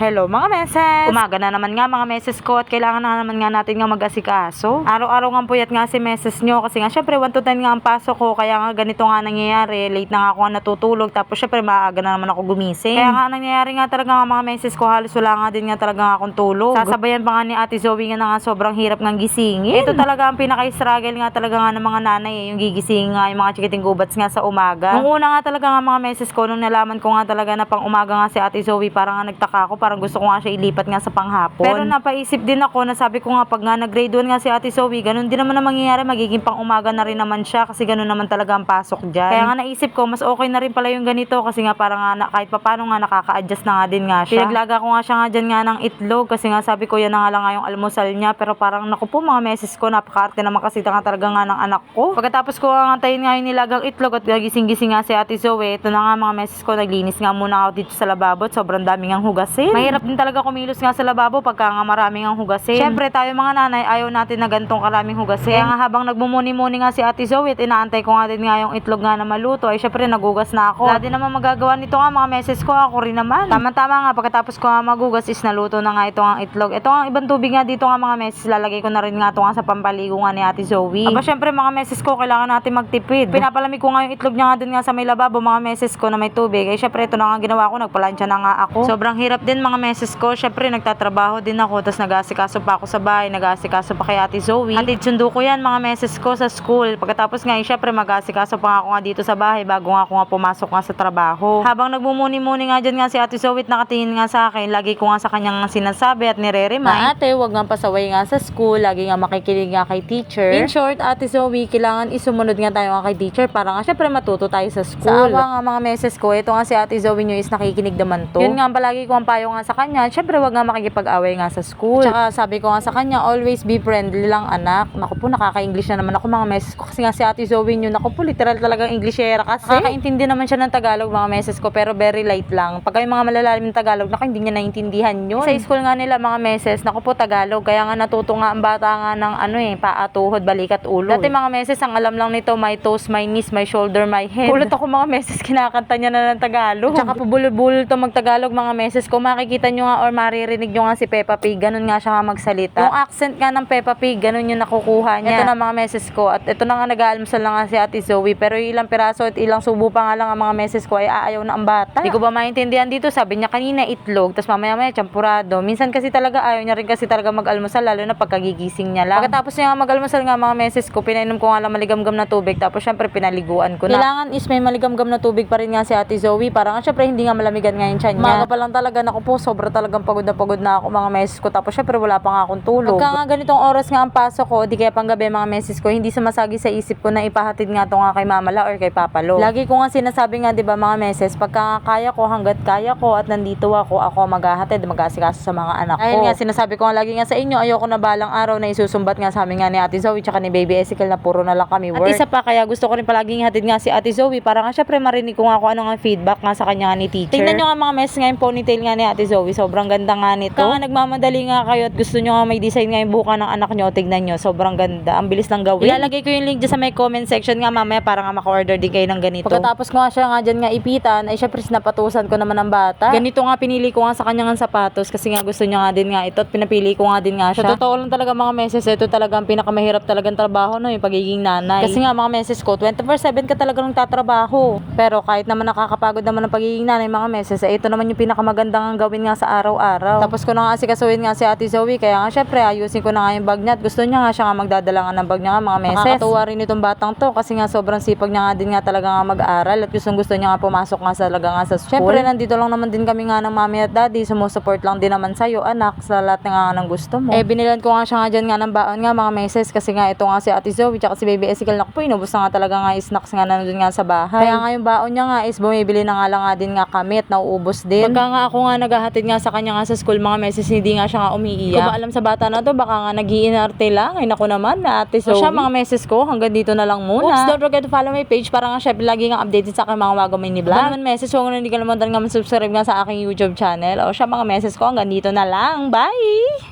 Hello mga meses! Umaga na naman nga mga meses ko at kailangan na naman nga natin nga mag-asikaso. Araw-araw nga puyat nga si meses nyo kasi nga syempre 1 to 10 nga ang pasok ko kaya nga ganito nga nangyayari. Late na nga ako nga natutulog tapos syempre maaga na naman ako gumising. Kaya nga nangyayari nga talaga nga mga meses ko halos wala nga din nga talaga nga akong tulog. Sasabayan pa nga ni Ate Zoe nga na nga sobrang hirap nga gisingin. Ito talaga ang pinaka-struggle nga talaga nga ng mga nanay eh, yung gigising nga yung mga chikiting gubats nga sa umaga. Nung una nga talaga nga mga meses ko nung nalaman ko nga talaga na pang umaga nga si Ate Zoe parang nga nagtaka ako parang gusto ko nga siya ilipat nga sa panghapon. Pero napaisip din ako na sabi ko nga pag nga nag-grade 1 nga si Ate Zoe ganun din naman ang mangyayari magiging pang umaga na rin naman siya kasi ganun naman talaga ang pasok dyan. Kaya nga naisip ko mas okay na rin pala yung ganito kasi nga parang nga na, kahit papano nga nakaka-adjust na nga din nga siya. Pinaglaga ko nga siya nga dyan nga ng itlog kasi nga sabi ko yan na nga lang nga yung almusal niya pero parang naku po mga meses ko napakaarte naman kasi nga talaga nga ng anak ko. Pagkatapos ko nga tayin nga yung nilagang itlog at gising-gising nga si Ate Zoe ito na nga mga meses ko naglinis nga muna ako dito sa lababo at sobrang daming ang hugasin. Mahirap din talaga kumilos nga sa lababo pagka nga maraming ang hugasin. Syempre tayo mga nanay ayaw natin na gantong karaming hugasin. Kaya nga habang nagmumuni-muni nga si Ate Zoe at inaantay ko nga din nga yung itlog nga na maluto ay syempre nagugas na ako. Wala din naman magagawa nito nga mga meses ko ako rin naman. Tama-tama nga pagkatapos ko nga magugas is naluto na nga ito ang itlog. Ito ang ibang tubig nga dito nga mga meses lalagay ko na rin nga ito nga sa pampaligo nga ni Ate Zoe. Aba syempre mga meses ko kailangan natin magtipid. Pinapalamig ko nga yung itlog niya nga dun nga sa may lababo mga meses ko na may tubig. Ay syempre ito na nga ginawa ko nagpalansya na nga ako. Sobrang hirap din mga meses ko. Syempre nagtatrabaho din ako tapos nag-aasikaso pa ako sa bahay, nag-aasikaso pa kay Ate Zoe. Atid sundo ko yan mga meses ko sa school. Pagkatapos nga, eh, syempre mag-aasikaso pa ako nga dito sa bahay bago nga ako nga pumasok nga sa trabaho. Habang nagmumuni-muni nga dyan nga si Ate Zoe at nakatingin nga sa akin, lagi ko nga sa kanyang sinasabi at nire-remind. Ate, wag nga pasaway nga sa school, lagi nga makikinig nga kay teacher. In short, Ate Zoe, kailangan isumunod nga tayo nga kay teacher para nga syempre matuto tayo sa school. Sa awa nga mga meses ko, ito nga si Ate Zoe nyo is nakikinig naman to. Yun nga palagi ko ang payo nga sa kanya, syempre wag nga makikipag-away nga sa school. Tsaka sabi ko nga sa kanya, always be friendly lang anak. Naku po, nakaka-English na naman ako mga meses ko kasi nga si Ate Zoe nyo, naku po, literal talagang Englishera kasi. Nakakaintindi naman siya ng Tagalog mga meses ko pero very light lang. Pag yung mga malalalim ng Tagalog, naku, hindi niya naintindihan yun. Sa school nga nila mga meses, naku po, Tagalog. Kaya nga natuto nga ang bata nga ng ano eh, paa, tuhod, balikat, ulo. Dati mga meses, ang alam lang nito, my toes, my knees, my shoulder, my head. Kulot ako mga meses, kinakanta niya na ng Tagalog. Tsaka pabulol-bulol to magtagalog mga meses. Kung makikita nyo nga or maririnig nyo nga si Peppa Pig, ganun nga siya nga magsalita. Yung accent nga ng Peppa Pig, ganun yung nakukuha niya. Ito na mga meses ko. At ito na nga nag-aalmusal na nga si Ate Zoe. Pero yung ilang piraso at ilang subo pa nga lang ang mga meses ko ay aayaw na ang bata. Hindi ko ba maintindihan dito? Sabi niya kanina itlog, tapos mamaya maya champurado. Minsan kasi talaga ayaw niya rin kasi talaga mag-almusal lalo na pagkagigising niya lang. Pagkatapos niya mag-almusal nga mga meses ko, pinainom ko nga lang maligamgam na tubig tapos syempre pinaliguan ko na. Kailangan is may maligamgam na tubig pa rin nga si Ate Zoe para nga syempre hindi nga malamigan nga yung tiyan niya. Maga pa lang talaga naku po, sobra talagang pagod na pagod na ako mga meses ko tapos syempre wala pa nga akong tulog. Pagka nga ganitong oras nga ang pasok ko, di kaya panggabi mga meses ko, hindi sumasagi sa isip ko na ipahatid nga to nga kay Mama La or kay Papa Lo. Lagi ko nga sinasabi nga 'di ba mga meses, pagka nga kaya ko hanggat kaya ko at nandito ako, ako maghahatid, mag-aasikaso sa mga anak ko. Ayun nga sinasabi ko nga lagi nga sa inyo, ayoko na balang araw na isusumbat nga sa amin nga ni Ate Zoe tsaka ni Baby Ezekiel na puro na lang kami work. At isa pa kaya gusto ko rin palaging hatid nga si Ate Zoe para nga syempre marinig ko nga kung ano nga feedback nga sa kanya nga ni teacher. Tingnan nyo nga mga meses nga yung ponytail nga ni Ate Zoe, sobrang ganda nga nito. Kaya nagmamadali nga kayo at gusto nyo nga may design nga yung buka ng anak nyo, tignan nyo, sobrang ganda. Ang bilis lang gawin. Ilalagay ko yung link dyan sa may comment section nga mamaya para nga maka-order din kayo ng ganito. Pagkatapos ko nga siya nga dyan nga ipitan, ay syempre sinapatusan ko naman ng bata. Ganito nga pinili ko nga sa kanya nga sapatos kasi nga gusto niya nga din nga ito at pinapili ko nga din nga siya. Sa totoo lang talaga mga meses, ito talaga ang pinakamahirap talagang trabaho no, yung pagiging nanay. Kasi nga mga meses ko, 24-7 ka talaga nung tatrabaho. Pero kahit naman nakakapagod naman ang pagiging nanay mga meses, eh, ito naman yung pinakamagandang gawin nga sa araw-araw. Tapos ko na nga asikasuhin nga si Ate Zoe, kaya nga syempre ayusin ko na nga yung bag niya at gusto niya nga siya nga magdadala nga ng bag niya nga mga meses. Nakakatuwa rin itong batang to kasi nga sobrang sipag niya nga din nga talaga nga mag-aral at gustong gusto niya nga pumasok nga sa talaga nga sa school. Syempre nandito lang naman din kami nga ng mami at daddy, sumusupport lang din naman sa'yo anak sa lahat nga ng gusto mo. Eh binilan ko nga siya nga dyan nga ng baon nga mga meses kasi nga ito nga si Ate Zoe tsaka si Baby Ezekiel na po inubos na nga talaga nga snacks nga nandun nga sa bahay. Kaya nga yung baon niya nga is bumibili na nga lang nga din nga kami at nauubos din. Pagka nga ako nga naghahatid nga sa kanya nga sa school mga meses hindi nga siya nga umiiyak. Kung ba alam sa bata na to baka nga nagiinarte lang. Ay naku naman na Ate Zoe. So siya mga meses ko hanggang dito na lang muna. Oops, don't forget to follow my page para nga syempre lagi nga updated sa aking mga wagamay ni vlog. naman meses ko nga hindi ka naman nga subscribe nga sa aking YouTube channel. O siya mga meses ko hanggang dito na lang. Bye!